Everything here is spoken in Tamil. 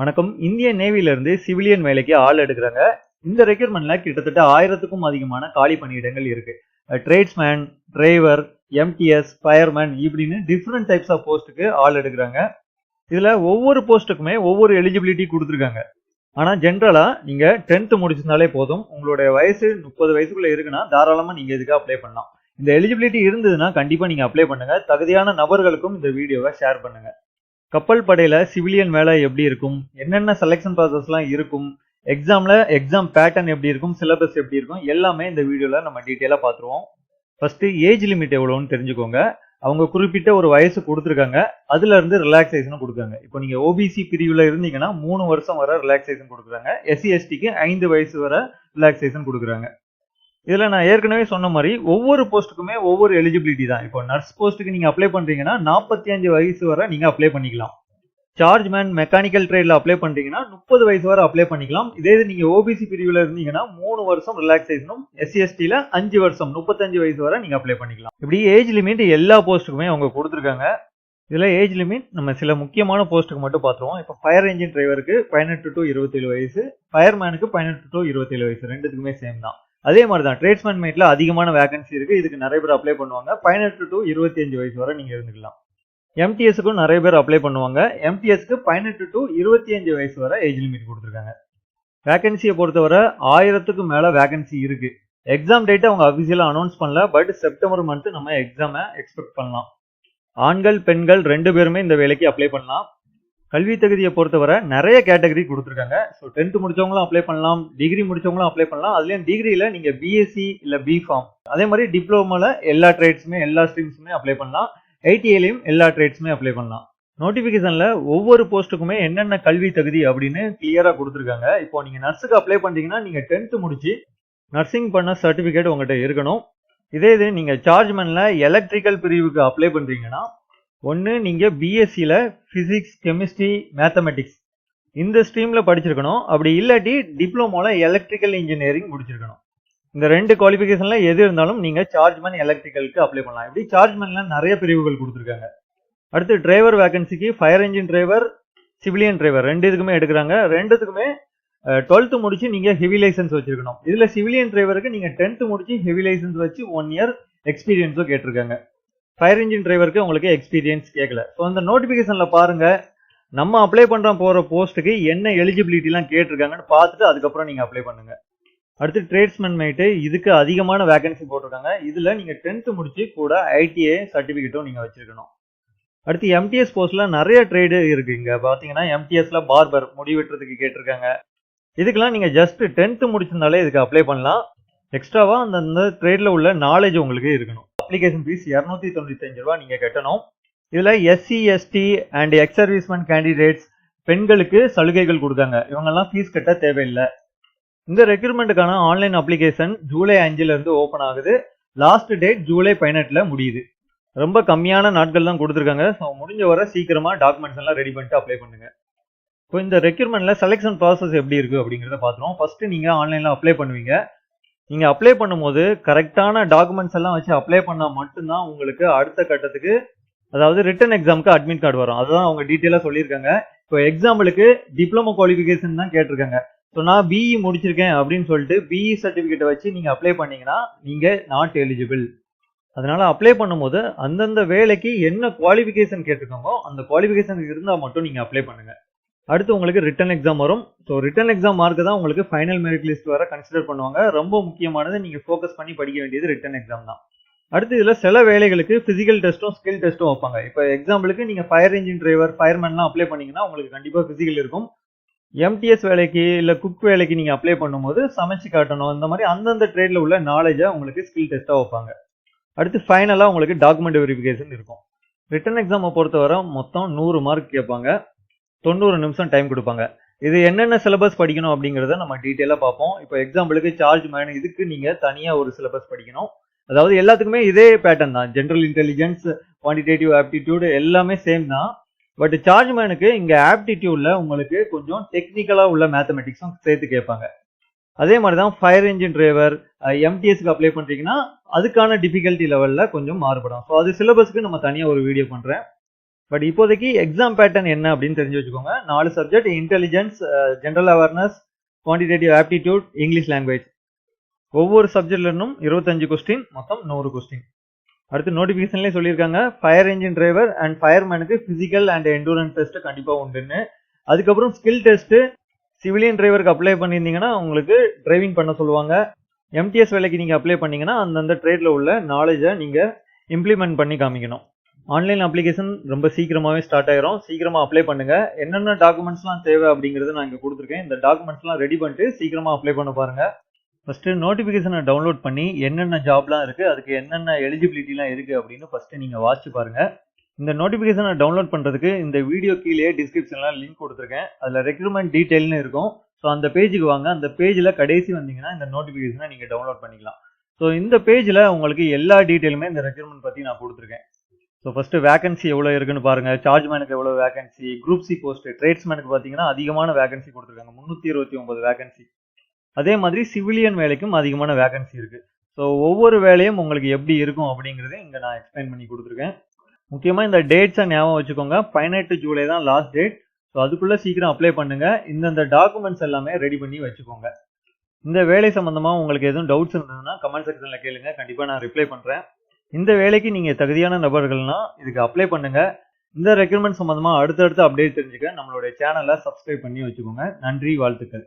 வணக்கம். இந்திய நேவியிலிருந்து சிவிலியன் வேலைக்கு ஆள் எடுக்கிறாங்க. இந்த ரெக்யூர்மெண்ட்ல கிட்டத்தட்ட ஆயிரத்துக்கும் அதிகமான காலி பணியிடங்கள் இருக்கு. ட்ரேட்ஸ்மேன் டிரைவர் எம்டிஎஸ் ஃபயர்மேன் இப்படின்னு டிஃப்ரெண்ட் டைப்ஸ் ஆஃப் போஸ்ட்டுக்கு ஆள் எடுக்கிறாங்க. இதுல ஒவ்வொரு போஸ்ட்டுக்குமே ஒவ்வொரு எலிஜிபிலிட்டி கொடுத்துருக்காங்க. ஆனா ஜென்ரலா நீங்க டென்த் முடிச்சிருந்தாலே போதும். உங்களுடைய வயசு முப்பது வயசுக்குள்ள இருக்குன்னா தாராளமா நீங்க இதுக்கு அப்ளை பண்ணலாம். இந்த எலிஜிபிலிட்டி இருந்ததுன்னா கண்டிப்பா நீங்க அப்ளை பண்ணுங்க. தகுதியான நபர்களுக்கும் இந்த வீடியோவை ஷேர் பண்ணுங்க. கப்பல் படையில் சிவிலியன் வேலை எப்படி இருக்கும்? என்னென்ன செலெக்ஷன் ப்ராசஸ்லாம் இருக்கும்? எக்ஸாமில் எக்ஸாம் பேட்டர்ன் எப்படி இருக்கும்? சிலபஸ் எப்படி இருக்கும்? எல்லாமே இந்த வீடியோவில் நம்ம டீட்டெயிலாக பார்த்துருவோம். ஃபஸ்ட்டு ஏஜ் லிமிட் எவ்வளோன்னு தெரிஞ்சுக்கோங்க. அவங்க குறிப்பிட்ட ஒரு வயசு கொடுத்துருக்காங்க. அதுலேருந்து ரிலாக்ஸேஷனும் கொடுக்காங்க இப்போ நீங்கள் ஓபிசி பிரிவில் இருந்தீங்கன்னா மூணு வருஷம் வர ரிலாக்ஸேஷன் கொடுக்குறாங்க. எஸ்சி எஸ்டிக்கு ஐந்து வயசு வர ரிலாக்ஸேஷன் கொடுக்குறாங்க. இதில் நான் ஏற்கனவே சொன்ன மாதிரி ஒவ்வொரு போஸ்ட்டுக்குமே ஒவ்வொரு எலிஜிபிலிட்டி தான். இப்போ நர்ஸ் போஸ்ட்டுக்கு நீங்கள் அப்ளை பண்ணுறீங்கன்னா நாற்பத்தி அஞ்சு வயசு வரை நீங்கள் அப்ளை பண்ணிக்கலாம். சார்ஜ் மேன் மெக்கானிக்கல் ட்ரேடில் அப்ளை பண்ணுறீங்கன்னா முப்பது வயசு வரை அப்ளை பண்ணிக்கலாம். இதே இது நீங்கள் ஓபிசி பிரிவில் இருந்தீங்கன்னா மூணு வருஷம் ரிலாக்ஸேஷனும் எஸ்சி எஸ்டில அஞ்சு வருஷம் முப்பத்தஞ்சு வயசு வரை நீங்கள் அப்ளை பண்ணிக்கலாம். இப்படி ஏஜ் லிமிட் எல்லா போஸ்ட்டுக்குமே அவங்க கொடுத்துருக்காங்க. இதில் ஏஜ் லிமிட் நம்ம சில முக்கியமான போஸ்ட்டுக்கு மட்டும் பார்த்துருவோம். இப்போ ஃபயர் இன்ஜின் டிரைவருக்கு பதினெட்டு டு இருபத்தேழு வயசு ஃபயர்மேனுக்கு பதினெட்டு டு இருபத்தேழு வயசு ரெண்டுத்துக்குமே சேம் தான். அதே மாதிரி தான் ட்ரேட்ஸ்மேன் மேட்ல அதிகமான வேகன்சி இருக்கு. இதுக்கு நிறைய பேர் அப்ளை பண்ணுவாங்க. பதினெட்டு டு இருபத்தி அஞ்சு வயசு வரை நீங்க இருந்துக்கலாம். எம்டிஎஸ்க்கும் நிறைய பேர் அப்ளை பண்ணுவாங்க. எம்டிஎஸ்க்கு பதினெட்டு டு இருபத்தி அஞ்சு வயசு வரை ஏஜ் லிமிட் கொடுத்துருக்காங்க. வேகன்சியை பொறுத்தவரை ஆயிரத்துக்கும் மேல வேகன்சி இருக்கு. எக்ஸாம் டேட்டை அவங்க அபிஷியலாக அனௌன்ஸ் பண்ணல. பட் செப்டம்பர் மந்த் நம்ம எக்ஸாமை எக்ஸ்பெக்ட் பண்ணலாம். ஆண்கள் பெண்கள் ரெண்டு பேருமே இந்த வேலைக்கு அப்ளை பண்ணலாம். கல்வி தகுதியை பொறுத்தவரை நிறைய கேட்டகரி கொடுத்துருக்காங்க. ஸோ டென்த் முடிச்சவங்களும் அப்ளை பண்ணலாம் டிகிரி முடிச்சவங்களும் அப்ளை பண்ணலாம். அதுலேயும் டிகிரியில் நீங்கள் பிஎஸ்சி இல்லை பிஃபார்ம் அதே மாதிரி டிப்ளமோவில் எல்லா ட்ரேட்ஸுமே எல்லா ஸ்ட்ரீம்ஸுமே அப்ளை பண்ணலாம். ஐடிஐலையும் எல்லா ட்ரேட்ஸுமே அப்ளை பண்ணலாம். நோட்டிஃபிகேஷனில் ஒவ்வொரு போஸ்ட்டுக்குமே என்னென்ன கல்வி தகுதி அப்படின்னு கிளியராக கொடுத்துருக்காங்க. இப்போ நீங்கள் நர்ஸுக்கு அப்ளை பண்ணுறீங்கன்னா நீங்கள் டென்த்து முடிச்சு நர்சிங் பண்ண சர்டிஃபிகேட் உங்கள்கிட்ட இருக்கணும். இதே இது நீங்கள் சார்ஜ்மேனில் எலக்ட்ரிக்கல் பிரிவுக்கு அப்ளை பண்ணுறீங்கன்னா ஒன்று நீங்கள் பிஎஸ்சியில் ஃபிசிக்ஸ் கெமிஸ்ட்ரி மேத்தமெட்டிக்ஸ் இந்த ஸ்ட்ரீமில் படிச்சிருக்கணும். அப்படி இல்லாட்டி டிப்ளமோவில் எலக்ட்ரிக்கல் இன்ஜினியரிங் முடிச்சிருக்கணும். இந்த ரெண்டு குவாலிஃபிகேஷனில் எது இருந்தாலும் நீங்கள் சார்ஜ்மேன் எலக்ட்ரிக்கலுக்கு அப்ளை பண்ணலாம். இப்படி சார்ஜ்மேனில் நிறைய பிரிவுகள் கொடுத்துருக்காங்க. அடுத்து driver வேகன்சிக்கு fire engine driver civilian driver ரெண்டு இதுக்குமே எடுக்கிறாங்க. ரெண்டுத்துக்குமே டுவெல்த்து முடிச்சு நீங்கள் ஹெவி லைசன்ஸ் வச்சிருக்கணும். இதில் சிவிலியன் டிரைவருக்கு நீங்கள் டென்த்து முடிச்சு ஹெவி லைசன்ஸ் வச்சு ஒன் இயர் எக்ஸ்பீரியன்ஸும் கேட்டிருக்காங்க. ஃபயர் இன்ஜின் டிரைவருக்கு உங்களுக்கு எக்ஸ்பீரியன்ஸ் கேட்கல ஸோ அந்த நோட்டிஃபிகேஷனில் பாருங்கள் நம்ம அப்ளை பண்ணுற போகிற போஸ்ட்டுக்கு என்ன எலிஜிபிலிட்டிலாம் கேட்டிருக்காங்கன்னு பார்த்துட்டு அதுக்கப்புறம் நீங்கள் அப்ளை பண்ணுங்கள் அடுத்து ட்ரேட்ஸ்மேன் மேட்டு இதுக்கு அதிகமான வேகன்சி போட்டிருக்காங்க. இதில் நீங்கள் டென்த்து முடிச்சு கூட ஐடிஐ சர்டிஃபிகேட்டும் நீங்கள் வச்சுருக்கணும். அடுத்து எம்டிஎஸ் போஸ்ட்ல நிறைய ட்ரேடு இருக்குது இங்கே. பார்த்தீங்கன்னா எம்டிஎஸில் பார்பர் முடி வெட்டுறதுக்கு கேட்டிருக்காங்க. இதுக்கெல்லாம் நீங்கள் ஜஸ்ட் டென்த்து முடிச்சிருந்தாலே இதுக்கு அப்ளை பண்ணலாம். எக்ஸ்ட்ராவாக அந்த ட்ரேடில் உள்ள நாலேஜ் உங்களுக்கு இருக்கணும். அப்ளிகேஷன் ஃபீஸ் இரநூத்தி தொண்ணூத்தஞ்சு ரூபா நீங்க கட்டணும். இதுல SC ST and ex serviceman candidates பெண்களுக்கு சலுகைகள் கொடுத்தாங்க இவங்கெல்லாம் ஃபீஸ் கட்ட தேவையில்லை. இந்த ரெக்ரூட்மெண்ட்டுக்கான ஆன்லைன் அப்ளிகேஷன் ஜூலை அஞ்சுல இருந்து ஓப்பன் ஆகுது. லாஸ்ட் டேட் ஜூலை பதினெட்டுல முடியுது. ரொம்ப கம்மியான நாட்கள் தான் கொடுத்துருக்காங்க. ஸோ முடிஞ்ச வரை சீக்கிரமா டாக்குமெண்ட்ஸ் எல்லாம் ரெடி பண்ணிட்டு அப்ளை பண்ணுங்க. இப்போ இந்த ரெக்யூர்மெண்ட்ல செலெக்ஷன் ப்ராசஸ் எப்படி இருக்கு அப்படிங்கிறத பார்த்துருவோம். ஃபர்ஸ்ட் நீங்க ஆன்லைன்ல அப்ளை பண்ணுவீங்க. நீங்கள் அப்ளை பண்ணும்போது கரெக்டான டாக்குமெண்ட்ஸ் எல்லாம் வச்சு அப்ளை பண்ணால் மட்டும்தான் உங்களுக்கு அடுத்த கட்டத்துக்கு அதாவது ரிட்டன் எக்ஸாமுக்கு அட்மிட் கார்டு வரும். அதுதான் அவங்க டீட்டெயிலாக சொல்லியிருக்காங்க. இப்போ எக்ஸாம்பிளுக்கு டிப்ளமோ குவாலிஃபிகேஷன் தான் கேட்டிருக்காங்க. ஸோ நான் பிஇ முடிச்சிருக்கேன் அப்படின்னு சொல்லிட்டு பிஇ சர்டிஃபிகேட்டை வச்சு நீங்கள் அப்ளை பண்ணீங்கன்னா நீங்கள் நாட் எலிஜிபிள் அதனால அப்ளை பண்ணும்போது அந்தந்த வேலைக்கு என்ன குவாலிஃபிகேஷன் கேட்டிருக்கோமோ அந்த குவாலிஃபிகேஷன் இருந்தால் மட்டும் நீங்கள் அப்ளை பண்ணுங்கள் அடுத்து உங்களுக்கு ரிட்டன் எக்ஸாம் வரும். ஸோ ரிட்டன் எக்ஸாம் மார்க் தான் உங்களுக்கு ஃபைனல் மெரிட் லிஸ்ட் வர கன்சிடர் பண்ணுவாங்க. ரொம்ப முக்கியமானது நீங்கள் ஃபோக்கஸ் பண்ணி படிக்க வேண்டியது ரிட்டன் எக்ஸாம் தான். அடுத்து இதில் சில வேலைகளுக்கு ஃபிசிக்கல் டெஸ்ட்டும் ஸ்கில் டெஸ்ட்டும் வைப்பாங்க. இப்போ எக்ஸாம்பிளுக்கு நீங்கள் ஃபயர் இன்ஜின் டிரைவர் ஃபயர்மேன்லாம் அப்ளை பண்ணீங்கன்னா உங்களுக்கு கண்டிப்பாக ஃபிசிக்கல் இருக்கும். எம்டிஎஸ் வேலைக்கு இல்லை குக் வேலைக்கு நீங்கள் அப்ளை பண்ணும்போது சமைச்சு காட்டணும். இந்த மாதிரி அந்தந்த ட்ரேடில் உள்ள நாலேஜை உங்களுக்கு ஸ்கில் டெஸ்ட்டாக வைப்பாங்க. அடுத்து ஃபைனலாக உங்களுக்கு டாக்குமெண்ட் வெரிஃபிகேஷன் இருக்கும். ரிட்டன் எக்ஸாமை பொறுத்தவரை மொத்தம் நூறு மார்க் கேட்பாங்க. தொண்ணூறு நிமிஷம் டைம் கொடுப்பாங்க. இது என்னென்ன சிலபஸ் படிக்கணும் அப்படிங்கிறத நம்ம டீட்டெயிலாக பார்ப்போம். இப்போ எக்ஸாம்பிளுக்கு சார்ஜ் மேன் இதுக்கு நீங்கள் தனியாக ஒரு சிலபஸ் படிக்கணும். அதாவது எல்லாத்துக்குமே இதே பேட்டர்ன் தான். ஜென்ரல் இன்டெலிஜென்ஸ் குவான்டிடேட்டிவ் ஆப்டிடியூடு எல்லாமே சேம் தான். பட் சார்ஜ் மேனுக்கு இங்கே ஆப்டிடியூடில் உங்களுக்கு கொஞ்சம் டெக்னிக்கலாக உள்ள மேத்தமெட்டிக்ஸும் சேர்த்து கேட்பாங்க. அதே மாதிரி தான் ஃபயர் இன்ஜின் டிரைவர் எம்டிஎஸ்க்கு அப்ளை பண்ணுறீங்கன்னா அதுக்கான டிஃபிகல்ட்டி லெவலில் கொஞ்சம் மாறுபடும். ஸோ அது சிலபஸ்க்கு நம்ம தனியாக ஒரு வீடியோ பண்ணுறேன் பட் இப்போதைக்கு எக்ஸாம் பேட்டர்ன் என்ன அப்படின்னு தெரிஞ்சு வச்சுக்கோங்க. நாலு subject intelligence general awareness quantitative aptitude English language ஒவ்வொரு சப்ஜெக்ட்லனும் இருபத்தஞ்சு கொஸ்டின் மொத்தம் நூறு கொஸ்டின் அடுத்து நோட்டிஃபிகேஷன்லேயே சொல்லியிருக்காங்க ஃபயர் என்ஜின் டிரைவர் அண்ட் ஃபயர்மேனுக்கு ஃபிசிக்கல் அண்ட் எண்டூரன்ஸ் டெஸ்ட் கண்டிப்பாக உண்டுன்னு. அதுக்கப்புறம் ஸ்கில் டெஸ்ட்டு சிவிலியன் டிரைவருக்கு அப்ளை பண்ணியிருந்தீங்கன்னா உங்களுக்கு டிரைவிங் பண்ண சொல்லுவாங்க. எம்டிஎஸ் வேலைக்கு நீங்கள் அப்ளை பண்ணிங்கன்னா அந்தந்த ட்ரேடில் உள்ள நாலேஜை நீங்கள் இம்ப்ளிமெண்ட் பண்ணி காமிக்கணும். ஆன்லைன் அப்ளிகேஷன் ரொம்ப சீக்கிரமாகவே ஸ்டார்ட் ஆகிரும் சீக்கிரமாக அப்ளை பண்ணுங்க. என்னென்ன டாக்குமெண்ட்ஸ்லாம் தேவை அப்படிங்கிறது நான் இங்கே கொடுத்துருக்கேன். இந்த டாக்குமெண்ட்ஸ்லாம் ரெடி பண்ணிட்டு சீக்கிரமாக அப்ளை பண்ண பாருங்க. ஃபஸ்ட்டு நோட்டிஃபிகேஷனை டவுன்லோட் பண்ணி என்னென்ன ஜாப்லாம் இருக்குது அதுக்கு என்னென்ன எலிஜிபிலிட்டிலாம் இருக்குது அப்படின்னு ஃபஸ்ட்டு நீங்கள் வாட்சி பாருங்க. இந்த நோட்டிஃபிகேஷனை டவுன்லோட் பண்ணுறதுக்கு இந்த வீடியோ கீழே டிஸ்கிரிப்ஷனில் லிங்க் கொடுத்துருக்கேன். அதில் ரெக்ரூட்மெண்ட் டீட்டெயில்னு இருக்கும். ஸோ அந்த பேஜுக்கு வாங்க. அந்த பேஜில் கடைசி வந்தீங்கன்னா இந்த நோட்டிஃபிகேஷனை நீங்கள் டவுன்லோட் பண்ணிக்கலாம். ஸோ இந்த பேஜில் உங்களுக்கு எல்லா டீட்டெயிலுமே இந்த ரெக்ரூட்மெண்ட் பற்றி நான் கொடுத்துருக்கேன். ஸோ ஃபஸ்ட்டு வேகன்சி எவ்வளோ இருக்குன்னு பாருங்கள் சார்ஜ்மேனுக்கு எவ்வளோ வேகன்சி குரூப் சி போஸ்ட் ட்ரேட்ஸ்மேனுக்கு பார்த்தீங்கன்னா அதிகமான வேகன்சி கொடுத்துருக்காங்க. முந்நூற்றி இருபத்தி ஒன்பது வேகன்சி அதே மாதிரி சிவிலியன் வேலைக்கும் அதிகமான வேகன்சி இருக்குது ஸோ ஒவ்வொரு வேலையும் உங்களுக்கு எப்படி இருக்கும் அப்படிங்கிறத இங்கே நான் எக்ஸ்பிளைன் பண்ணி கொடுத்துருக்கேன். முக்கியமாக இந்த டேட்ஸை ஞாபகம் வச்சுக்கோங்க. பதினெட்டு ஜூலை தான் லாஸ்ட் டேட் ஸோ அதுக்குள்ளே சீக்கிரம் அப்ளை பண்ணுங்க. இந்தந்த டாக்குமெண்ட்ஸ் எல்லாமே ரெடி பண்ணி வச்சுக்கோங்க. இந்த வேலை சம்மந்தமாக உங்களுக்கு எதுவும் டவுட்ஸ் இருந்ததுன்னா கமெண்ட் செக்ஷனில் கேளுங்க. கண்டிப்பாக நான் ரிப்ளை பண்ணுறேன் இந்த வேலைக்கு நீங்கள் தகுதியான நபர்கள்னா இதுக்கு அப்ளை பண்ணுங்கள் இந்த ரெக்ரூட்மெண்ட் சம்மந்தமாக அடுத்தடுத்த அப்டேட் தெரிஞ்சுக்க நம்மளுடைய சேனலை சப்ஸ்கிரைப் பண்ணி வச்சுக்கோங்க. நன்றி வாழ்த்துக்கள்.